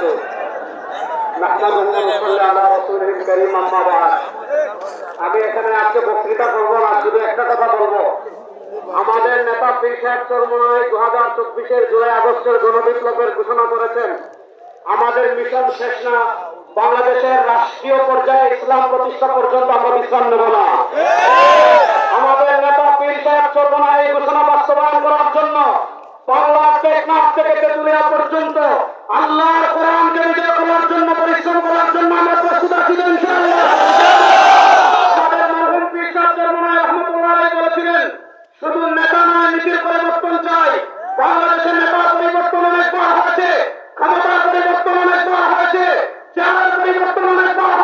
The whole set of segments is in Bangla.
وبركاته نحمده ونصلي على رسوله الكريم أما بعد আমি এখানে আজকে বক্তৃতা করবো না শুধু একটা কথা বলবো আমাদের নেতা পীর সাহেব চরমনায় দু হাজার চব্বিশের জুলাই আগস্টের গণবিপ্লবের ঘোষণা করেছেন আমাদের মিশন শেষ না বাংলাদেশের রাষ্ট্রীয় পর্যায়ে ইসলাম প্রতিষ্ঠা পর্যন্ত আমরা বিশ্রাম নেব না আমাদের নেতা পীর সাহেব চরমনায় এই ঘোষণা বাস্তবায়ন করার জন্য বাংলা টেকনাফ থেকে তেতুলিয়া পর্যন্ত শুধু নেতা নয় নীতির পরিবর্তন চাই। বাংলাদেশের নেতা পরিবর্তন অনেকবার হয়েছে। ক্ষমতার পরিবর্তন অনেকবার হয়েছে। চেয়ার পরিবর্তন অনেকবার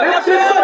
Let's go!